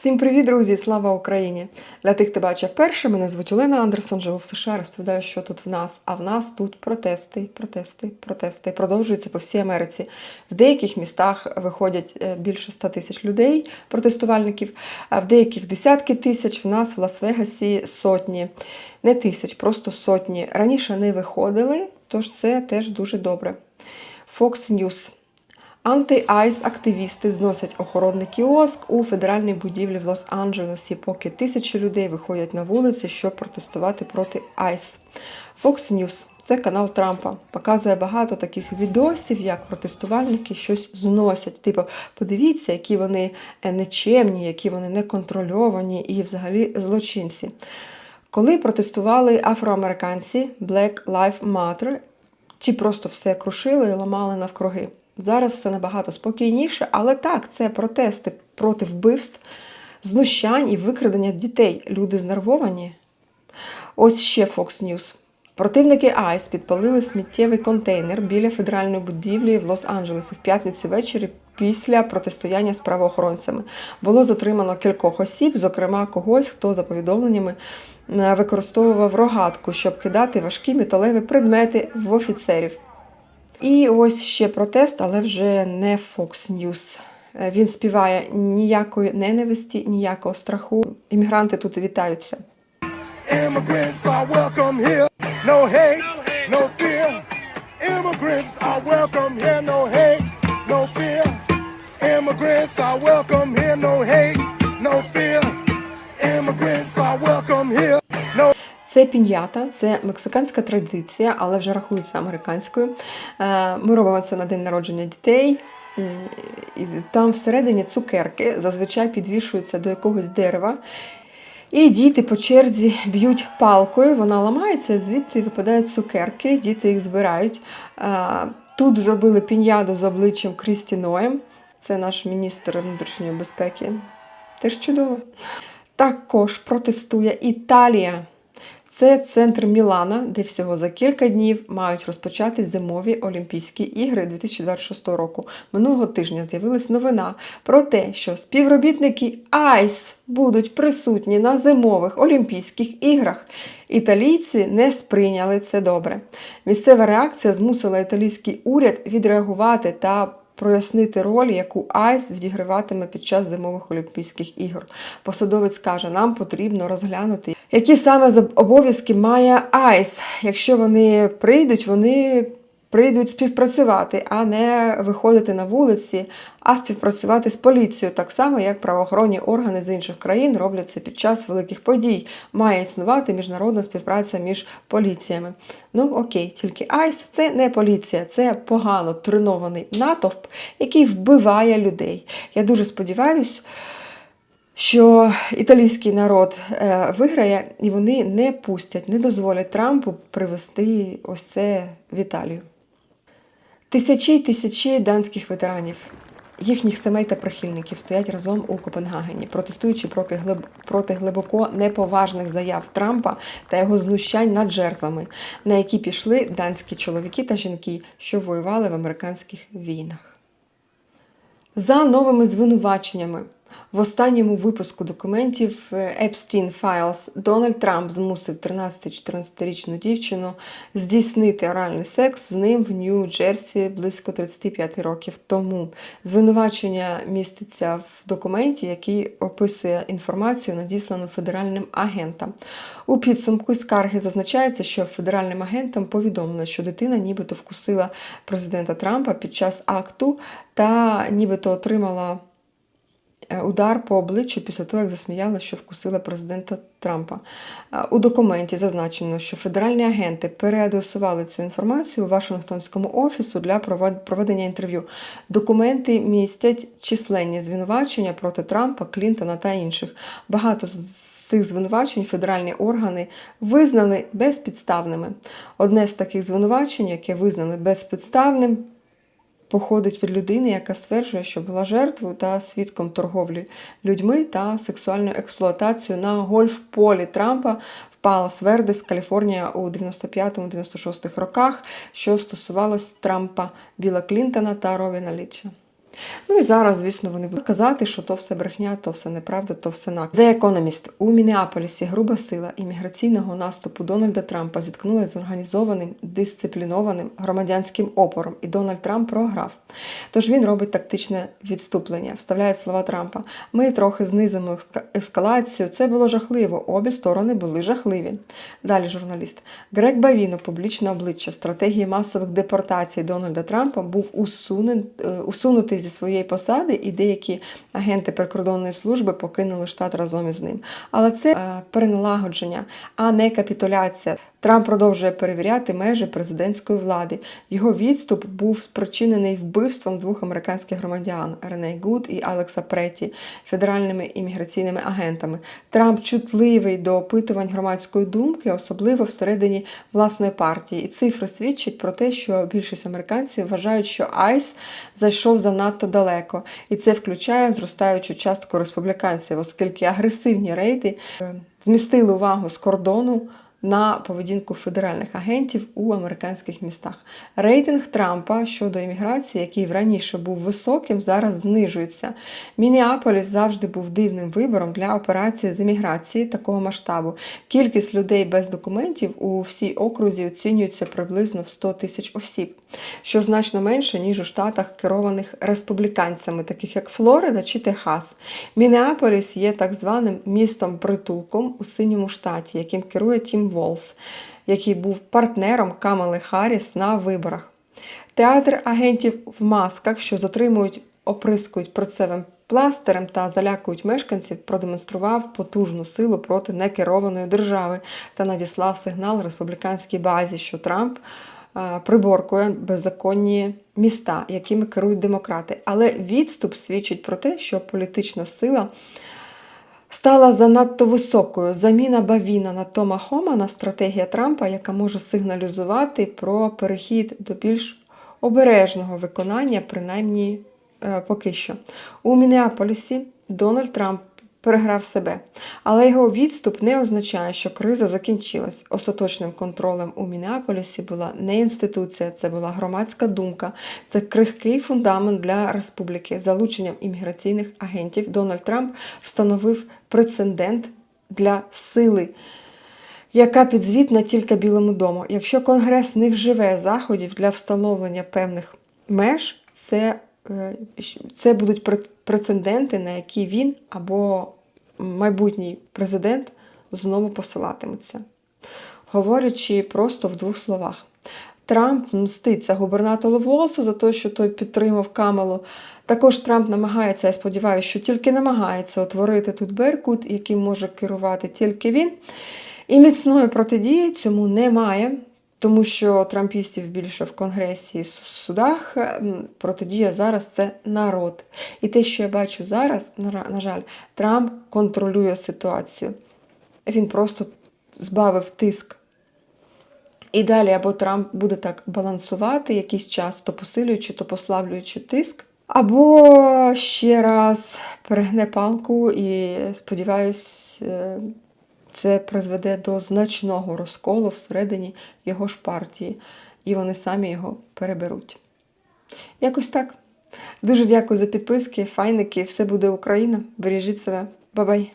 Всім привіт, друзі! Слава Україні! Для тих, хто бачив вперше, мене звуть Олена Андерсон, живу в США. Розповідаю, що тут в нас. А в нас тут протести, протести, протести. Продовжуються по всій Америці. В деяких містах виходять е, більше 100 тисяч людей, протестувальників, а в деяких десятки тисяч. В нас в Лас-Вегасі сотні, не тисяч, просто сотні. Раніше не виходили, тож це теж дуже добре. Fox News. Анти-айс-активісти зносять охоронний кіоск у федеральній будівлі в Лос-Анджелесі, поки тисячі людей виходять на вулиці, щоб протестувати проти айс. Fox News – це канал Трампа. Показує багато таких відосів, як протестувальники щось зносять. Типу, подивіться, які вони е, нечемні, які вони неконтрольовані і взагалі злочинці. Коли протестували афроамериканці Black Lives Matter, ті просто все крушили і ламали навкруги. Зараз все набагато спокійніше, але так, це протести проти вбивств, знущань і викрадення дітей. Люди знервовані. Ось ще Fox News. Противники АЙС підпалили сміттєвий контейнер біля федеральної будівлі в Лос-Анджелесі в п'ятницю ввечері після протистояння з правоохоронцями. Було затримано кількох осіб, зокрема когось, хто за повідомленнями е, використовував рогатку, щоб кидати важкі металеві предмети в офіцерів. І ось ще протест, але вже не Fox News. Е, Він співає ніякої ненависті, ніякого страху. Іммігранти тут вітаються. Immigrants are welcome here. No hate, no fear. Immigrants are welcome here. No hate, no fear. Immigrants are welcome here. No hate, no fear. Immigrants are welcome here. Це піньята, це мексиканська традиція, але вже рахується американською. Е, Ми робимо це на день народження дітей. І там всередині цукерки зазвичай підвішуються до якогось дерева. І діти по черзі б'ють палкою, вона ламається, звідти випадають цукерки, діти їх збирають. Е, Тут зробили піньяду з обличчям Крісті Ноєм, це наш міністр внутрішньої безпеки. Теж чудово. Також протестує Італія. Це центр Мілана, де всього за кілька днів мають розпочати зимові Олімпійські ігри 2026 року. Минулого тижня з'явилась новина про те, що співробітники АЙС будуть присутні на зимових Олімпійських іграх. Італійці не сприйняли це добре. Місцева реакція змусила італійський уряд відреагувати та прояснити роль, яку АЙС відіграватиме під час зимових Олімпійських ігор. Посадовець каже, нам потрібно розглянути, які саме обов'язки має АЙС. Якщо вони прийдуть, вони прийдуть співпрацювати, а не виходити на вулиці, а співпрацювати з поліцією, так само, як правоохоронні органи з інших країн роблять це під час великих подій. Має існувати міжнародна співпраця між поліціями. Ну окей, тільки АЙС це не поліція, це погано тренований натовп, який вбиває людей. Я дуже сподіваюся, що італійський народ е, виграє, і вони не пустять, не дозволять Трампу привести ось це в Італію. Тисячі й тисячі данських ветеранів, їхніх сімей та прихильників стоять разом у Копенгагені, протестуючи проти, глиб... проти глибоко неповажних заяв Трампа та його знущань над жертвами, на які пішли данські чоловіки та жінки, що воювали в американських війнах. За новими звинуваченнями в останньому випуску документів е, Epstein Files Дональд Трамп змусив 13-14-річну дівчину здійснити оральний секс з ним в Нью-Джерсі близько 35 років тому. Звинувачення міститься в документі, який описує інформацію, надіслану федеральним агентам. У підсумку скарги зазначається, що федеральним агентам повідомлено, що дитина нібито вкусила президента Трампа під час акту та нібито отримала е, удар по обличчю після того, як засміяла, що вкусила президента Трампа. Е, У документі зазначено, що федеральні агенти переадресували цю інформацію у Вашингтонському офісу для проведення інтерв'ю. Документи містять численні звинувачення проти Трампа, Клінтона та інших. Багато з цих звинувачень федеральні органи визнали безпідставними. Одне з таких звинувачень, яке визнали безпідставним, походить від людини, яка стверджує, що була жертвою та свідком торговлі людьми та сексуальною експлуатацією на гольф-полі Трампа в Палос Вердес, Каліфорнія у 95-96 роках, що стосувалось Трампа, Біла Клінтона та Ровіна Ліча. Ну і зараз, звісно, вони будуть казати, що то все брехня, то все неправда, то все нак. The Economist. у Мінеаполісі груба сила імміграційного наступу Дональда Трампа зіткнулася з організованим дисциплінованим громадянським опором, і Дональд Трамп програв. Тож він робить тактичне відступлення, вставляють слова Трампа. Ми трохи знизимо ескалацію. Це було жахливо. Обі сторони були жахливі. Далі журналіст. Грег Бавіно, публічне обличчя стратегії масових депортацій Дональда Трампа, був усунен, е, усунутий зі своєї посади, і деякі агенти прикордонної служби покинули штат разом із ним. Але це е, переналагодження, а не капітуляція. Трамп продовжує перевіряти межі президентської влади. Його відступ був спричинений вбивством двох американських громадян Рене Гуд і Алекса Преті федеральними імміграційними агентами. Трамп чутливий до опитувань громадської думки, особливо всередині власної партії. І цифри свідчать про те, що більшість американців вважають, що Айс зайшов занадто далеко, і це включає зростаючу частку республіканців, оскільки агресивні рейди е, змістили увагу з кордону на поведінку федеральних агентів у американських містах. Рейтинг Трампа щодо імміграції, який раніше був високим, зараз знижується. Мінеаполіс завжди був дивним вибором для операції з імміграції такого масштабу. Кількість людей без документів у всій окрузі оцінюється приблизно в 100 тисяч осіб, що значно менше, ніж у штатах, керованих республіканцями, таких як Флорида чи Техас. Мінеаполіс є так званим містом-притулком у синьому штаті, яким керує Тім Волс, який був партнером Камали Харріс на виборах. Театр агентів в масках, що затримують, оприскують процевим пластирем та залякують мешканців, продемонстрував потужну силу проти некерованої держави та надіслав сигнал республіканській базі, що Трамп е, приборкує беззаконні міста, якими керують демократи. Але відступ свідчить про те, що політична сила стала занадто високою. Заміна Бавіна на Тома Хомана стратегія Трампа, яка може сигналізувати про перехід до більш обережного виконання, принаймні е, поки що. У Мінеаполісі Дональд Трамп переграв себе, але його відступ не означає, що криза закінчилась. Остаточним контролем у Мінеаполісі була не інституція, це була громадська думка, це крихкий фундамент для республіки. Залученням імміграційних агентів Дональд Трамп встановив прецедент для сили. Яка підзвітна тільки Білому дому. Якщо Конгрес не вживе заходів для встановлення певних меж, це, це будуть прецеденти, на які він або майбутній президент знову посилатимуться. Говорячи просто в двох словах. Трамп мститься губернатору Волсу за те, що той підтримав Камелу. Також Трамп намагається, я сподіваюся, що тільки намагається утворити тут Беркут, яким може керувати тільки він. І міцної протидії цьому немає, тому що трампістів більше в Конгресі і судах. Протидія зараз це народ. І те, що я бачу зараз, на жаль, Трамп контролює ситуацію. Він просто збавив тиск. І далі або Трамп буде так балансувати якийсь час, то посилюючи, то послаблюючи тиск, або ще раз перегне палку і сподіваюсь, е, це призведе до значного розколу всередині його ж партії, і вони самі його переберуть. Якось так. Дуже дякую за підписки, файники. Все буде Україна. Бережіть себе. Бабай!